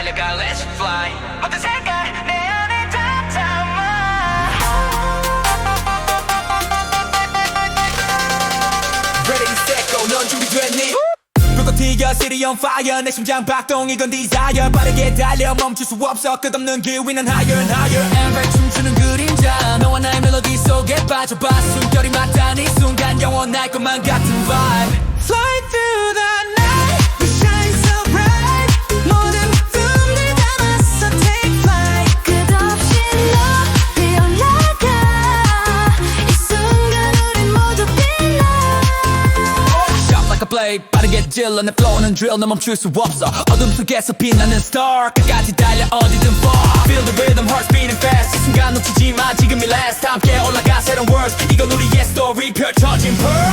달려가 let's fly. 모든 색깔? 내 안에 다 담아 Ready set go. 넌 준비됐니? 불꽃 city on fire. 내 심장 박동 이건 desire. 빠르게 달려 멈출 수 없어. 끝없는 길 위는 higher and higher. 엠발 춤추는 그림자. 너와 나의 멜로디 속에 빠져봐. 숨결이 맞다니 순간 영원할 것만 같은 Blade 빠르게 찔러 내 flow는 drill 너 멈출 수 없어 어둠 속에서 빛나는 star 끝까지 달려 어디든 fall Feel the rhythm hearts beating fast 이 순간 놓치지 마 지금이 last 함께 올라가 새로운 words 이건 우리의 story 펼쳐진 pearl